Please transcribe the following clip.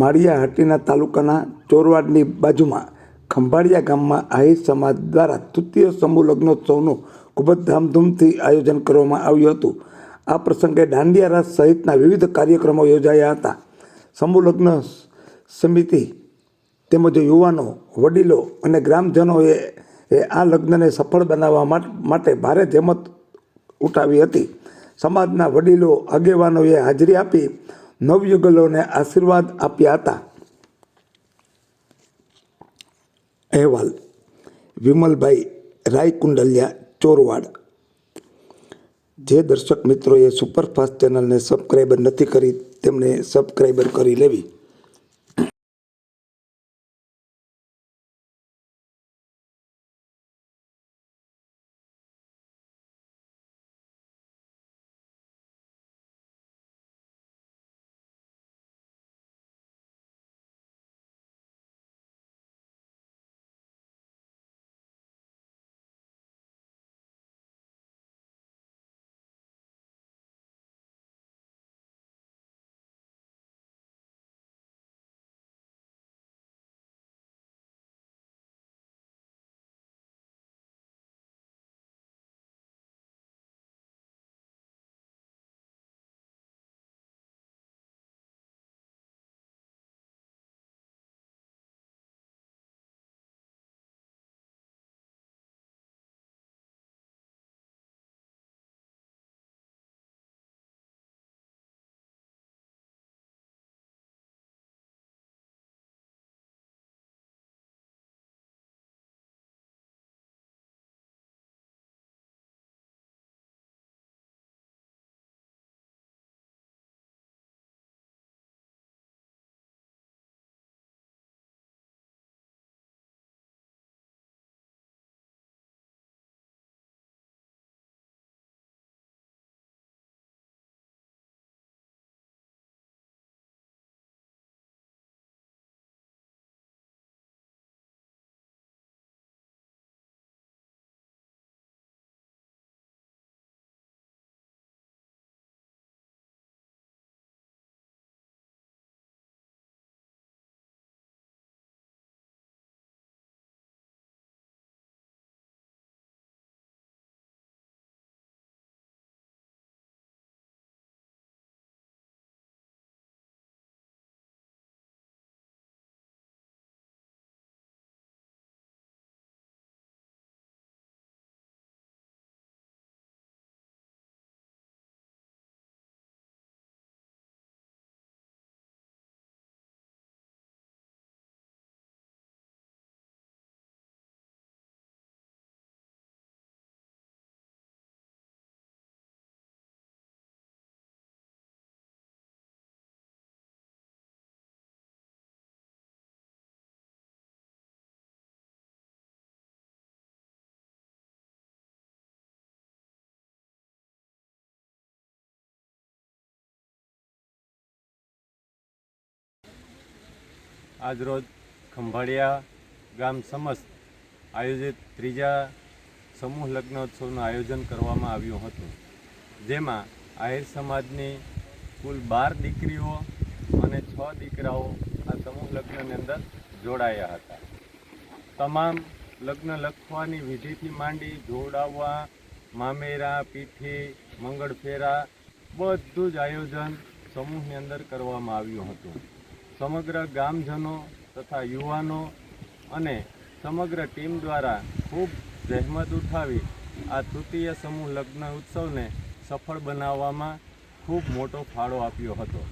માળિયા હાટીના તાલુકાના ચોરવાડની બાજુમાં ખંભાળિયા ગામમાં આહિર સમાજ દ્વારા તૃતીય સમૂહ લગ્નોત્સવનું ખૂબ જ ધામધૂમથી આયોજન કરવામાં આવ્યું હતું. આ પ્રસંગે દાંડિયા રાસ સહિતના વિવિધ કાર્યક્રમો યોજાયા હતા. સમૂહ લગ્ન સમિતિ તેમજ યુવાનો, વડીલો અને ગ્રામજનોએ એ આ લગ્નને સફળ બનાવવા માટે ભારે જહેમત ઉઠાવી હતી. સમાજના વડીલો, આગેવાનોએ હાજરી આપી નવયુગલોને આશીર્વાદ આપ્યા હતા. અહેવાલ, વિમલભાઈ રાયકુંડલિયા, ચોરવાડ. જે દર્શક મિત્રોએ સુપરફાસ્ટ ચેનલને સબસ્ક્રાઈબર નથી કરી તેમણે સબસ્ક્રાઈબર કરી લેવી. આજરોજ ખંભાળિયા ગામ સમસ્ત આયોજિત ત્રીજા સમૂહ લગ્નોત્સવનું આયોજન કરવામાં આવ્યું હતું, જેમાં આહિર સમાજની કુલ બાર દીકરીઓ અને છ દીકરાઓ આ સમૂહ લગ્નની અંદર જોડાયા હતા. તમામ લગ્ન લખવાની વિધિથી માંડી જોડાવવા મામેરા, પીઠી, મંગળફેરા બધું જ આયોજન સમૂહની અંદર કરવામાં આવ્યું હતું. સમગ્ર ગામજનો તથા યુવાનો અને સમગ્ર ટીમ દ્વારા ખૂબ જહેમત ઉઠાવી આ તૃતીય સમૂહ લગ્ન ઉત્સવને સફળ બનાવવામાં ખૂબ મોટો ફાળો આપ્યો હતો.